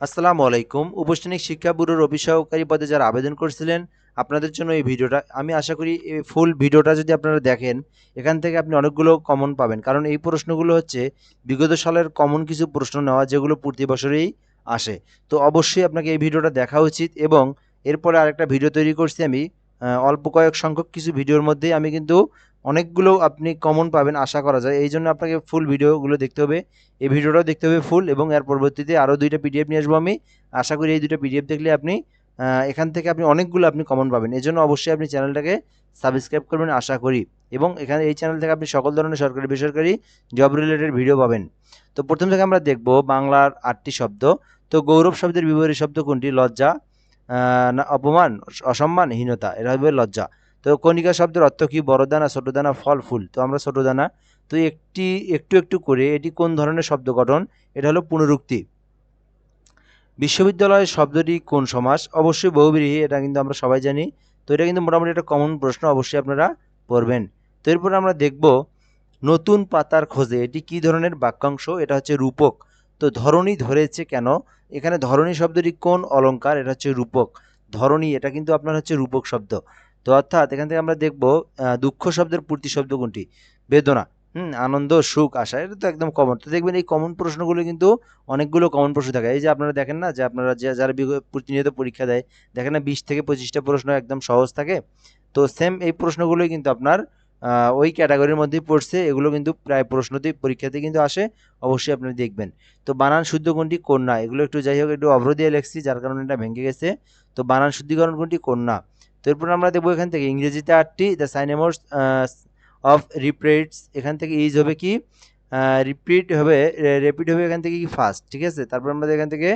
আসসালামু আলাইকুম। উপস্থানিক শিক্ষা ব্যুরোর অবিসহকারী পদে যারা আবেদন করছিলেন, আপনাদের জন্য এই ভিডিওটা, আমি আশা করি এই ফুল ভিডিওটা যদি আপনারা দেখেন, এখান থেকে আপনি অনেকগুলো কমন পাবেন। কারণ এই প্রশ্নগুলো হচ্ছে, বিগত সালের কমন কিছু প্রশ্ন নেওয়া, যেগুলো প্রতি বছরেই আসে। তো অবশ্যই আপনাকে এই ভিডিওটা দেখা উচিত এবং এরপরে আরেকটা ভিডিও তৈরি করছি আমি। অল্প কয়েক সংখ্যক কিছু ভিডিওর মধ্যেই আমি কিন্তু অনেকগুলো আপনি কমন পাবেন আশা করা যায়। এই জন্য আপনাকে ফুল ভিডিওগুলো দেখতে হবে, এই ভিডিওটাও দেখতে হবে ফুল এবং এর পরবর্তীতে আরও দুইটা পিডিএফ নিয়ে আসব আমি। আশা করি এই দুটো পিডিএফ দেখলে আপনি এখান থেকে আপনি অনেকগুলো আপনি কমন পাবেন। এই জন্য অবশ্যই আপনি চ্যানেলটাকে সাবস্ক্রাইব করবেন আশা করি এবং এখানে এই চ্যানেল থেকে আপনি সকল ধরনের সরকারি, বেসরকারি জব রিলেটেড ভিডিও পাবেন। তো প্রথম থেকে আমরা দেখব বাংলার আটটি শব্দ। তো গৌরব শব্দের বিপরীত শব্দ কোনটি? লজ্জা। অপমান, অসম্মান, হীনতা এটা হবে লজ্জা। তো কণিকা শব্দের অর্থ কি? বড় দানা ছোট দানা ফল, ফুল। তো আমরা ছোট দানা তো একটি, একটু একটু করে এটি কোন ধরনের শব্দ গঠন? এটা হলো পুনরুক্তি। বিশ্ববিদ্যালয় শব্দটি কোন সমাস? অবশ্যই বহুব্রীহি, এটা কিন্তু আমরা সবাই জানি। তো এটা কিন্তু মোটামুটি একটা কমন প্রশ্ন, অবশ্যই আপনারা পড়বেন। তো এরপর আমরা দেখব নতুন পাতার খোঁজে এটি কি ধরনের বাক্যাংশ? এটা হচ্ছে রূপক। তো ধরণী ধরেছে কেন? এখানে ধরণী শব্দটি কোন অলঙ্কার? এটা হচ্ছে রূপক। ধরণী, এটা কিন্তু আপনার হচ্ছে রূপক শব্দ। তো অর্থাৎ এখান থেকে আমরা দেখব দুঃখ শব্দের পূর্তি শব্দ কোনটি? বেদনা। হুম, আনন্দ, সুখ, আশা, এটা তো একদম কমন তো দেখবেন এই কমন প্রশ্নগুলো কিন্তু অনেকগুলো কমন প্রশ্ন থাকে। এই যে আপনারা দেখেন না যে আপনারা যে যারা প্রতিনিয়ত পরীক্ষা দেয়, দেখেন না বিশ থেকে পঁচিশটা প্রশ্ন একদম সহজ থাকে। তো সেম এই প্রশ্নগুলোই কিন্তু আপনার ওই ক্যাটাগরির মধ্যেই পড়ছে। এগুলো কিন্তু প্রায় প্রশ্নতেই পরীক্ষাতে কিন্তু আসে। অবশ্যই আপনি দেখবেন। তো বানান শুদ্ধ কোনটি কন্যা এগুলো একটু যাই হোক, একটু অভ্র দিয়ে লেখছি, যার কারণে এটা ভেঙে গেছে। তো বানান শুদ্ধিকরণ কোনটি কন্যা তো এরপর আমরা দেখব এখান থেকে। ইংরেজিতে আটটি দ্য সাইনেমোস অফ রিপ্রেটস এখান থেকে ইজ হবে কি? রিপিট হবে রেপিট হবে এখান থেকে কি ফার্স্ট ঠিক আছে? তারপর আমরা এখান থেকে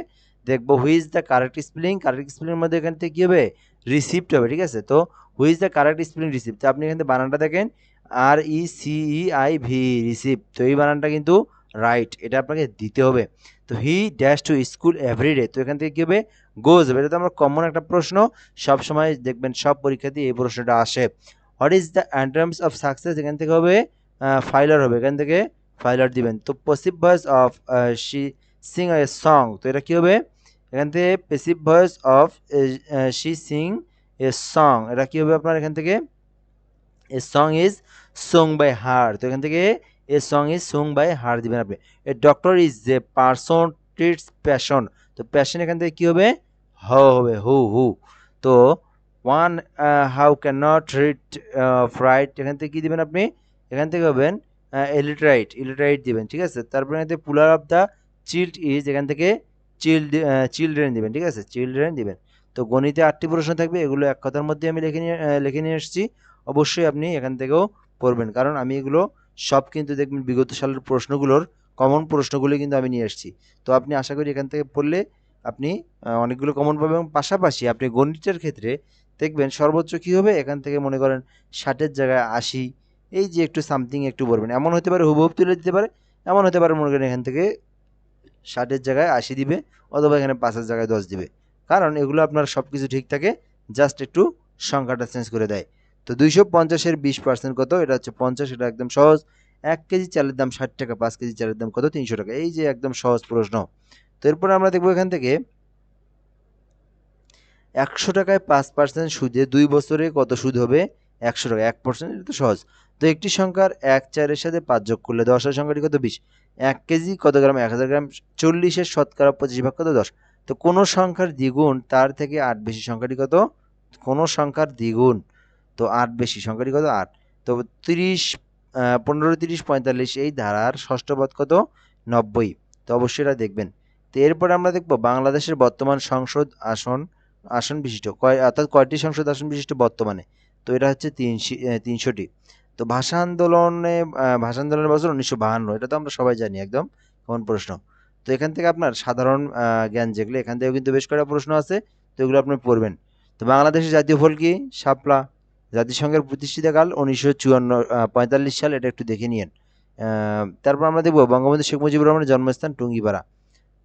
দেখব which is the correct spelling correct স্পেলিংয়ের মধ্যে এখান থেকে কী হবে? রিসিপ্ট হবে, ঠিক আছে? তো which the correct spelling receipt তো আপনি এখান থেকে বানানটা দেখেন। R E C E I V receipt তো এই বানানটা কিন্তু রাইট এটা আপনাকে দিতে হবে। তো he dash to school every day তো এখান থেকে কী হবে? গোজ হবে। এটা তো আমরা কমন একটা প্রশ্ন, সব সময় দেখবেন সব পরীক্ষাতেই এই প্রশ্নটা আসে। What is the antonyms of success এখান থেকে হবে ফাইলার হবে। এখান থেকে ফাইলার দিবেন। তো passive voice of she sing a song তো এটা কী হবে? এখান থেকে passive voice of she sing a song এটা কী হবে আপনার এখান থেকে? A song is sung by her তো এখান থেকে a song is sung by her দিবেন আপনি। A doctor is a person treats passion তো প্যাশন এখান থেকে কী হবে? হ হবে, হু হু। তো one how can not read fruit এখান থেকে কী দেবেন আপনি? এখান থেকে হবেন ইলিট্রাইট ইলিট্রাইট দিবেন, ঠিক আছে? তারপরে এখান থেকে puller of the chilled is এখান থেকে চিল্ড চিলড্রেন দিবেন, ঠিক আছে? চিলড্রেন দিবেন। তো গণিতে আটটি প্রশ্ন থাকবে, এগুলো এক কথার মধ্যে আমি লিখে নিয়ে লিখে নিয়ে এসেছি। অবশ্যই আপনি এখান থেকেও পড়বেন, কারণ আমি এগুলো সব কিন্তু দেখবেন বিগত সালের প্রশ্নগুলোর কমন প্রশ্নগুলো কিন্তু আমি নিয়ে এসেছি। তো আপনি আশা করি এখান থেকে পড়লে আপনি অনেকগুলো কমন পাবেন এবং পাশাপাশি আপনি গণিতের ক্ষেত্রে দেখবেন সর্বোচ্চ কী হবে? এখান থেকে মনে করেন ষাটের জায়গায় আশি। এই যে একটু সামথিং একটু বলবেন এমন হতে পারে হুবহুব তুলে দিতে পারে, এমন হতে পারে, মনে করেন এখান থেকে ষাটের জায়গায় আশি দিবে অথবা এখানে পাঁচের জায়গায় দশ দিবে। কারণ এগুলো আপনার সব কিছু ঠিক থাকে জাস্ট একটু সংখ্যাটা চেঞ্জ করে দেয়। তো দুইশো পঞ্চাশের বিশ পার্সেন্ট কত? এটা হচ্ছে পঞ্চাশ, এটা একদম সহজ। এক কেজি চালের দাম ষাট টাকা, পাঁচ কেজি চালের দাম কত? তিনশো টাকা। এই যে একদম সহজ প্রশ্ন। তো এরপরে আমরা দেখব এখান থেকে একশো টাকায় পাঁচ পার্সেন্ট সুদে দুই বছরে কত সুদ হবে? একশো টাকা, এক পার্সেন্ট এটা তো সহজ। তো একটি সংখ্যার এক চারের সাথে পাঁচ যোগ করলে দশের সংখ্যাটি কত? বিশ। এক কেজি কত গ্রাম? এক হাজার গ্রাম। চল্লিশের শতকরা পঁচিশ ভাগ কত? দশ। তো কোনো সংখ্যার দ্বিগুণ, তার থেকে আট বেশি সংখ্যাটি কত? কোনো সংখ্যার দ্বিগুণ, তো আট বেশি সংখ্যাটি কত? আট। তো তিরিশ পনেরো, তিরিশ, পঁয়তাল্লিশ, এই ধারার ষষ্ঠ পদ কত? নব্বই। তো অবশ্যই এটা দেখবেন। তো এরপরে আমরা দেখব বাংলাদেশের বর্তমান সংসদ আসন আসন বিশিষ্ট। কয়, অর্থাৎ কয়টি সংসদ আসন বিশিষ্ট বর্তমানে? তো এটা হচ্ছে তিনশি তিনশোটি। তো ভাষা আন্দোলনে ভাষা আন্দোলনের বছর উনিশশো বাহান্ন, এটা তো আমরা সবাই জানি একদম কোন প্রশ্ন। তো এখান থেকে আপনার সাধারণ জ্ঞান যেগুলো, এখান থেকেও কিন্তু বেশ কয়েকটা প্রশ্ন আছে, তো এগুলো আপনি পড়বেন। তো বাংলাদেশের জাতীয় ফল কি? শাপলা। জাতিসংঘের প্রতিষ্ঠিতকাল উনিশশো চুয়ান্ন পঁয়তাল্লিশ সাল, এটা একটু দেখে নিন তারপর আমরা দেখব, বঙ্গবন্ধু শেখ মুজিবুর রহমানের জন্মস্থান টুঙ্গিপাড়া।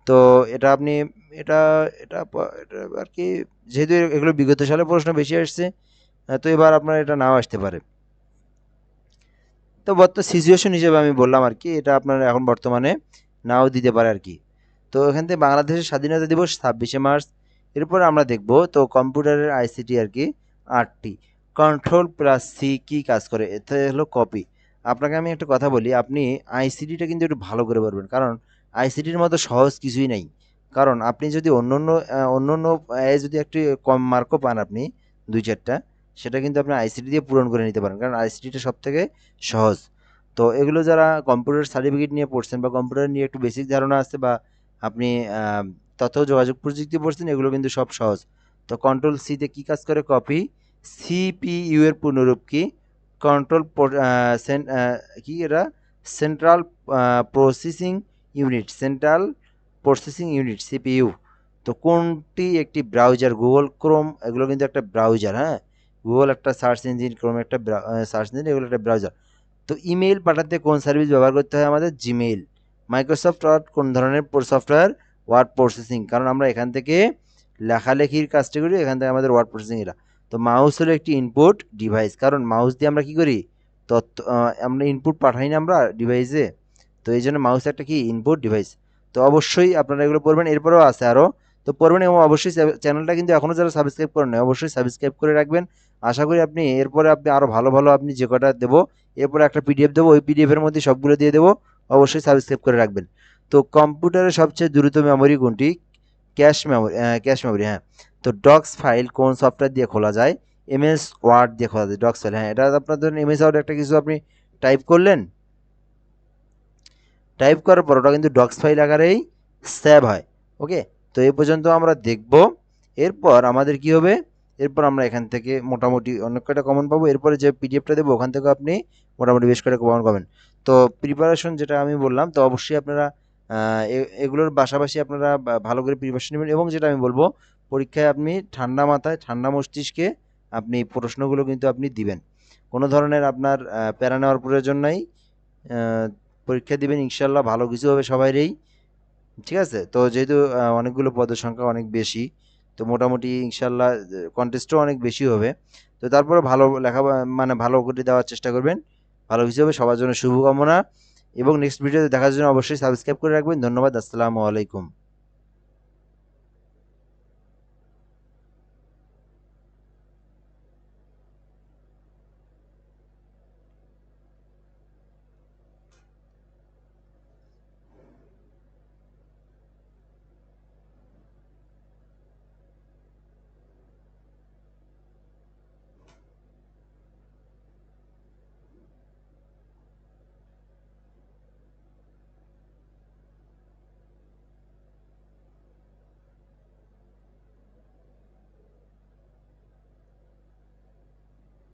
তো এটা আপনি, এটা এটা এটা আর কি, যেহেতু এগুলো বিগত সালে প্রশ্ন বেশি আসছে তো এবার আপনার এটা নাও আসতে পারে। তো বর্তমান সিচুয়েশন হিসেবে আমি বললাম আর কি, এটা আপনার এখন বর্তমানে নাও দিতে পারে আর কি। তো এখান থেকে বাংলাদেশের স্বাধীনতা দিবস ছাব্বিশে মার্চ, এরপর আমরা দেখব, তো কম্পিউটারের আইসিটি আর কি, আটটি। কন্ট্রোল প্লাস সি কী কাজ করে এতে হলো কপি আপনাকে আমি একটা কথা বলি, আপনি আইসিটিটা কিন্তু একটু ভালো করে পারবেন কারণ আইসিটির মতো সহজ কিছুই নেই। কারণ আপনি যদি অন্য অন্য অন্য অন্য যদি একটু কম মার্কও পান আপনি, দুই চারটা সেটা কিন্তু আপনি আইসিটি দিয়ে পূরণ করে নিতে পারেন। কারণ আইসিটিটা সব থেকে সহজ। তো এগুলো যারা কম্পিউটার সার্টিফিকেট নিয়ে পড়ছেন বা কম্পিউটার নিয়ে একটু বেসিক ধারণা আছে বা আপনি তথ্য যোগাযোগ প্রযুক্তি পড়ছেন, এগুলো কিন্তু সব সহজ। তো কন্ট্রোল সিতে কী কাজ করে? কপি সিপিইউ এর পূর্ণরূপ কি? কন্ট্রোল কি এটা? Central processing unit central processing unit CPU তো কোনটি একটি ব্রাউজার গুগল ক্রোম এগুলো কিন্তু একটা ব্রাউজার হ্যাঁ? গুগল একটা সার্চ ইঞ্জিন ক্রোম একটা সার্চ ইঞ্জিন এগুলো একটা ব্রাউজার তো ইমেল পাঠাতে কোন সার্ভিস ব্যবহার করতে হয় আমাদের? জিমেইল মাইক্রোসফট ওয়ার্ড কোন ধরনের সফটওয়্যার ওয়ার্ড প্রসেসিং কারণ আমরা এখান থেকে লেখালেখির কাজটা করি, এখান থেকে আমাদের ওয়ার্ড প্রসেসিং এটা তো মাউস হলো একটি ইনপুট ডিভাইস কারণ মাউস দিয়ে আমরা কি করি? তথ্য আমরা ইনপুট পাঠাই না আমরা ডিভাইসে তো এই জন্য মাউস একটা কি? ইনপুট ডিভাইস তো অবশ্যই আপনারা এগুলো পড়বেন। এরপরেও আছে আরও তো পড়বেন এবং অবশ্যই চ্যানেলটা কিন্তু এখনও যারা সাবস্ক্রাইব করেন অবশ্যই সাবস্ক্রাইব করে রাখবেন। আশা করি আপনি এরপরে আপনি আরও ভালো ভালো আপনি যে কটা দেবো, এরপরে একটা পিডিএফ দেবো, ওই পিডিএফের মধ্যে সবগুলো দিয়ে দেবো, অবশ্যই সাবস্ক্রাইব করে রাখবেন। তো কম্পিউটারের সবচেয়ে দ্রুত মেমোরি কোনটি? ক্যাশ মেমোরি ক্যাশ মেমোরি হ্যাঁ। তো ডক্স ফাইল কোন সফটওয়্যার দিয়ে খোলা যায়? এমএস ওয়ার্ড দিয়ে খোলা যায় ডক্স ফাইল হ্যাঁ। এটা আপনার ধরেন এমএস ওয়ার্ড একটা কিছু আপনি টাইপ করলেন। টাইপ করার পর ওটা কিন্তু ডক্স ফাইল আকারেই সেভ হয় ওকে তো এই পর্যন্ত আমরা দেখব। এরপর আমাদের কি হবে? এরপর আমরা এখান থেকে মোটামুটি অনেক কয়টা কমন পাবো? এরপরে যে পিডিএফটা দেবো, ওখান থেকে আপনি মোটামুটি বেশ কয়টা কমন পাবেন। তো প্রিপারেশন যেটা আমি বললাম, তো অবশ্যই আপনারা এগুলোর পাশাপাশি আপনারা ভালো করে প্রিপারেশন নেবেন এবং যেটা আমি বলব, পরীক্ষায় আপনি ঠান্ডা মাথায়, ঠান্ডা মস্তিষ্কে আপনি প্রশ্নগুলো কিন্তু আপনি দিবেন। কোনো ধরনের আপনার প্যারা নেওয়ার প্রয়োজন নাই। পরীক্ষা দিবেন ইনশাল্লাহ ভালো কিছু হবে সবাইরই। ঠিক আছে? তো যেহেতু অনেকগুলো পদের সংখ্যা অনেক বেশি তো মোটামুটি ইনশাল্লাহ কন্টেস্টও অনেক বেশি হবে। তো তারপরে ভালো লেখা মানে ভালো করে দেওয়ার চেষ্টা করবেন। ভালো কিছু হবে, সবার জন্য শুভকামনা। এবং নেক্সট ভিডিওতে দেখার জন্য অবশ্যই সাবস্ক্রাইব করে রাখবেন। ধন্যবাদ, আসসালামু আলাইকুম।